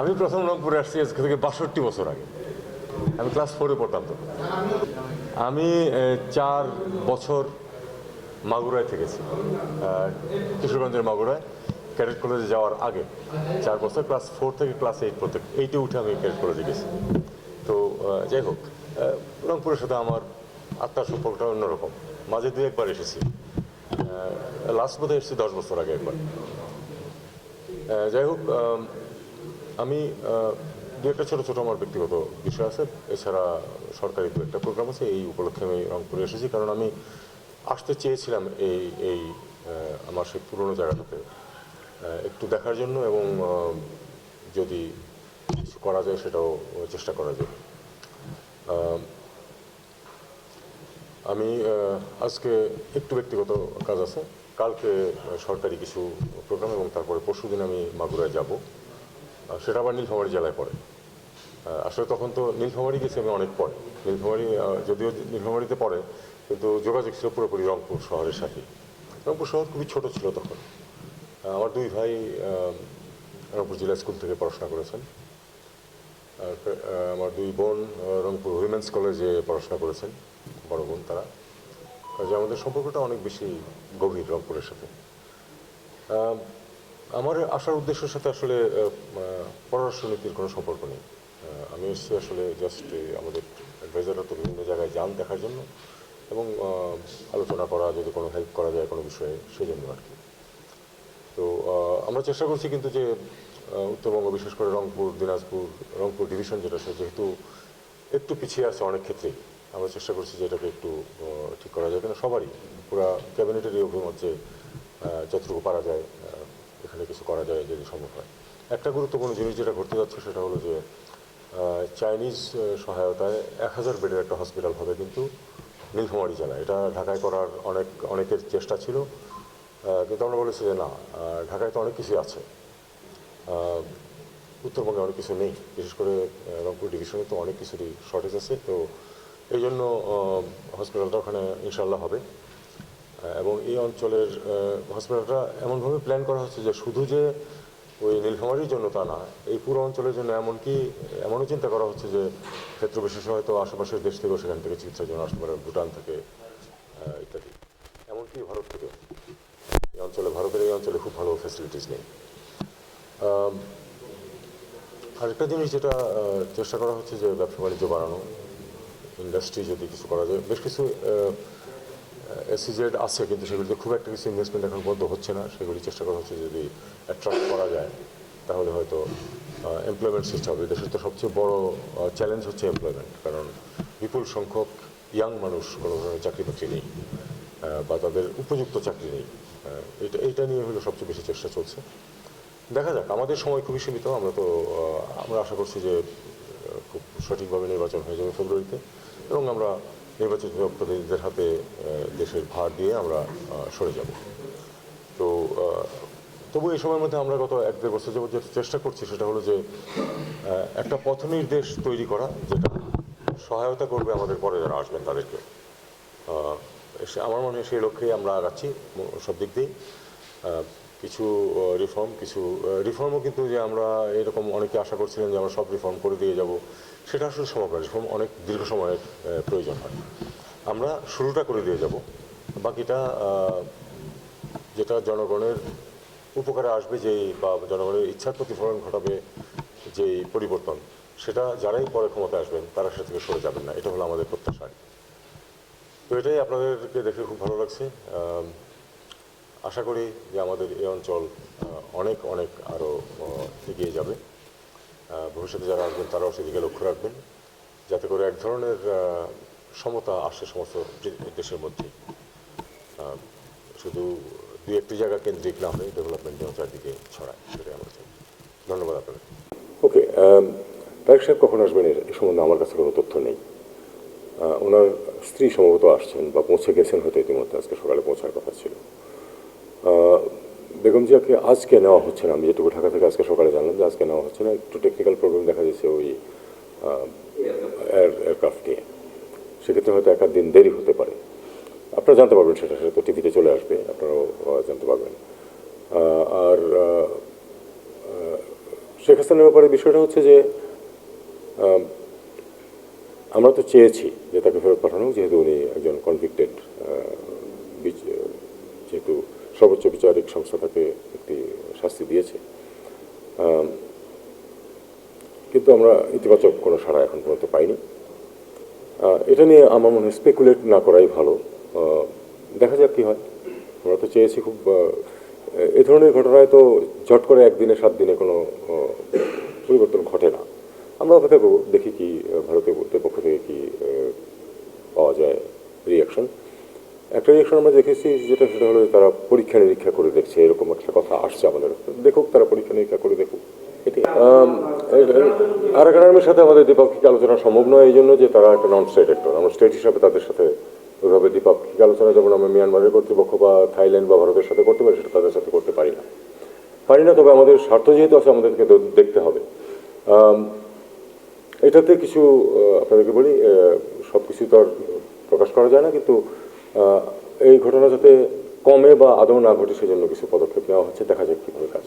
আমি প্রথম রংপুরে আসছি আজকে থেকে বাষট্টি বছর আগে। আমি ক্লাস ফোরে পড়তাম তো আমি চার বছর মাগুরায় থেকেছি। কিশোরগঞ্জের মাগুরায়, ক্যাডেট কলেজে যাওয়ার আগে। চার বছর ক্লাস ফোর থেকে ক্লাস এইট পড়তে এইটে উঠে আমি ক্যাডেট কলেজে গেছি। তো যাই হোক রংপুরের সাথে আমার আত্মার সম্পর্কটা অন্যরকম। মাঝে দু একবার এসেছি। লাস্ট বোধহয় এসেছি দশ বছর আগে একবার। যাই হোক আম, দু একটা ছোটো ছোটো আমার ব্যক্তিগত বিষয় আছে। এছাড়া সরকারি দু একটা প্রোগ্রাম আছে। এই উপলক্ষে আমি রংপুরে এসেছি। কারণ আমি আসতে চেয়েছিলাম এই এই আমার সেই পুরনো জায়গাটাতে। একটু দেখার জন্য এবং যদি কিছু করা যায় সেটাও চেষ্টা করা যায়। আমি আজকে একটু ব্যক্তিগত কাজ আছে। কালকে সরকারি কিছু প্রোগ্রাম এবং তারপরে পরশু দিন আমি মাগুরায় যাব। সেটা আবার নীলফামারী জেলায় পড়ে। আসলে তখন তো নীলফামারী গেছি আমি অনেক পরে নীলফামারী যদিও নীলফামারীতে পড়ে, কিন্তু যোগাযোগ ছিল পুরোপুরি রংপুর শহরের সাথে। রংপুর শহর খুবই ছোট ছিল তখন। আমার দুই ভাই রংপুর জেলা স্কুল থেকে পড়াশোনা করেছেন। আমার দুই বোন রংপুর উইমেন্স কলেজে পড়াশোনা করেছেন, বড় বোন তারা। কাজে আমাদের সম্পর্কটা অনেক বেশি গভীর রংপুরের সাথে। আমার আসার উদ্দেশ্যের সাথে আসলে পররাষ্ট্রনীতির কোনো সম্পর্ক নেই। আমি এসেছি আসলে জাস্ট আমাদের অ্যাডভাইজাররা তো বিভিন্ন জায়গায় যান দেখার জন্য এবং আলোচনা করা, যদি কোনো হেল্প করা যায় কোনো বিষয়ে সেই জন্য আর কি। তো আমরা চেষ্টা করছি কিন্তু যে উত্তরবঙ্গ বিশেষ করে রংপুর, দিনাজপুর, রংপুর ডিভিশন যেটা, সে যেহেতু একটু পিছিয়ে আছে অনেক ক্ষেত্রেই, আমরা চেষ্টা করছি যে এটাকে একটু ঠিক করা যায় কেন সবারই। পুরা ক্যাবিনেটেরই অভিমত যে যতটুকু পারা যায় এখানে কিছু করা যায় যদি সম্ভব হয়। একটা গুরুত্বপূর্ণ জিনিস যেটা ঘটতে যাচ্ছে সেটা হলো যে চাইনিজ সহায়তায় এক হাজার বেডের একটা হসপিটাল হবে কিন্তু নীলফামারী জেলায়। এটা ঢাকায় করার অনেক, অনেকের চেষ্টা ছিল। কিন্তু আমরা বলেছি যে না ঢাকায় তো অনেক কিছুই আছে। উত্তরবঙ্গে অনেক কিছু নেই। বিশেষ করে রংপুর ডিভিশনে তো অনেক কিছুরই শর্টেজ আছে। তো এই জন্য হসপিটালটা ওখানে ইনশাল্লাহ হবে। এবং এই অঞ্চলের হসপিটালটা এমনভাবে প্ল্যান করা হচ্ছে যে শুধু যে ওই নীলফামারির জন্য তা না, এই পুরো অঞ্চলের জন্য এমনকি এমনও চিন্তা করা হচ্ছে যে ক্ষেত্র বিশেষে হয়তো আশেপাশের দেশ থেকেও সেখান থেকে চিকিৎসার জন্য আসতে পারে, ভুটান থেকে ইত্যাদি। এমনকি ভারত থেকে এই অঞ্চলে, ভারতের এই অঞ্চলে খুব ভালো ফ্যাসিলিটিস নেই। আরেকটা জিনিস যেটা চেষ্টা করা হচ্ছে যে ব্যবসা বাণিজ্য বাড়ানো ইন্ডাস্ট্রি যদি কিছু করা যায়, বেশ কিছু এসিজেড আছে কিন্তু সেগুলিতে খুব একটা কিছু ইনভেস্টমেন্ট এখন বন্ধ হচ্ছে না। সেগুলি চেষ্টা করা হচ্ছে যদি অ্যাট্রাক্ট করা যায়, তাহলে হয়তো এমপ্লয়মেন্ট সৃষ্টি হবে। দেশের তো সবচেয়ে বড় চ্যালেঞ্জ হচ্ছে এমপ্লয়মেন্ট কারণ বিপুল সংখ্যক ইয়াং মানুষ কোনো ধরনের চাকরি বাকরি নেই বা তাদের উপযুক্ত চাকরি নেই। এটা এইটা নিয়ে হলো সবচেয়ে বেশি চেষ্টা চলছে। দেখা যাক, আমাদের সময় খুবই সীমিত। আমরা তো আমরা আশা করছি যে খুব সঠিকভাবে নির্বাচন হয়ে যাবে ফেব্রুয়ারিতে। এবং আমরা নির্বাচিত প্রতিনিধিদের হাতে দেশের ভার দিয়ে আমরা সরে যাব। তো তবু এই সময়ের মধ্যে আমরা গত এক দেড় বছর যাবত যেটা চেষ্টা করছি সেটা হলো যে একটা পথ নির্দেশ তৈরি করা, যেটা সহায়তা করবে আমাদের পরে যারা আসবেন তাদেরকে। আমার মনে হয় সেই লক্ষ্যেই আমরা আগাচ্ছি সব দিক দিয়েই। কিছু রিফর্ম কিছু রিফর্মও কিন্তু যে আমরা এরকম অনেকে আশা করছিলেন যে আমরা সব রিফর্ম করে দিয়ে যাব, সেটা আসলে সম্ভব না রিফর্ম অনেক দীর্ঘ সময়ের প্রয়োজন হয়। আমরা শুরুটা করে দিয়ে যাব। বাকিটা যেটা জনগণের উপকারে আসবে যেই বা জনগণের ইচ্ছার প্রতিফলন ঘটাবে যেই পরিবর্তন, সেটা যারাই পরে ক্ষমতায় আসবেন, তারা সেটা থেকে সরে যাবেন না। এটা হলো আমাদের প্রত্যাশা। তো এটাই আপনাদেরকে দেখে খুব ভালো লাগছে। আশা করি যে আমাদের এই অঞ্চল অনেক অনেক আরও এগিয়ে যাবে। ভবিষ্যতে যারা আসবেন তারাও সেদিকে লক্ষ্য রাখবেন। যাতে করে এক ধরনের সমতা আসে সমস্ত দেশের মধ্যে। শুধু দু একটি জায়গা কেন্দ্রিক না হয়ে ডেভেলপমেন্ট যেন চারদিকে ছড়ায়, সেটাই আমরা চাই ধন্যবাদ আপনাদের ওকে তারেক সাহেব কখন আসবেন এর সম্বন্ধে আমার কাছে কোনো তথ্য নেই। ওনার স্ত্রী সম্ভবত আসছেন বা পৌঁছে গেছেন হয়তো ইতিমধ্যে, আজকে সকালে পৌঁছার কথা ছিল। বেগম জিয়াকে আজকে নেওয়া হচ্ছে না। আমি যেটুকু ঢাকা থেকে আজকে সকালে জানলাম যে আজকে নেওয়া হচ্ছে না। একটু টেকনিক্যাল প্রবলেম দেখা যাচ্ছে ওই এয়ারক্রাফট নিয়ে সেক্ষেত্রে হয়তো এক আধ দিন দেরি হতে পারে। আপনারা জানতে পারবেন সেটা সেটা তো টিভিতে চলে আসবে। আপনারাও জানতে পারবেন। আর শেখ হাসিনার ব্যাপারে বিষয়টা হচ্ছে যে আমরা তো চেয়েছি যে তাকে ফেরত পাঠানো যেহেতু উনি একজন কনভিক্টেড যেহেতু সর্বোচ্চ বিচারিক সংস্থা তাকে একটি শাস্তি দিয়েছে। কিন্তু আমরা ইতিবাচক কোনো সাড়া এখন পর্যন্ত পাইনি। এটা নিয়ে আমার মনে হয় স্পেকুলেট না করাই ভালো। দেখা যাক কী হয়। আমরা তো চেয়েছি খুব এ ধরনের ঘটনায় তো ঝট করে একদিনে সাত দিনে কোনো পরিবর্তন ঘটে না। আমরা অপেক্ষা করব দেখি কি আহ, ভারতীয় কর্তৃপক্ষ থেকে কি পাওয়া যায় রিয়াকশন একটা রিয়াকশন আমরা দেখেছি যেটা সেটা হলো তারা পরীক্ষা নিরীক্ষা করে দেখছে এরকম একটা কথা আসছে আমাদের। দেখুক তারা পরীক্ষা নিরীক্ষা করে দেখুক। এটি আরাকানের সাথে আমাদের দ্বিপাক্ষিক আলোচনা সম্ভব নয় এই জন্য যে তারা একটা নন স্টেট একটর আমরা স্টেট হিসাবে তাদের সাথে ওইভাবে দ্বিপাক্ষিক আলোচনা যেমন আমরা মিয়ানমারের কর্তৃপক্ষ বা থাইল্যান্ড বা ভারতের সাথে করতে পারি সেটা তাদের সাথে করতে পারি না। পারি না তবে আমাদের স্বার্থ যেহেতু আছে আমাদেরকে দেখতে হবে। এটাতে কিছু আপনাদেরকে বলি সব কিছু তো আর প্রকাশ করা যায় না কিন্তু এই ঘটনা যাতে কমে বা আদৌ না ঘটে, সেজন্য কিছু পদক্ষেপ নেওয়া হচ্ছে। দেখা যাক কীভাবে কাজ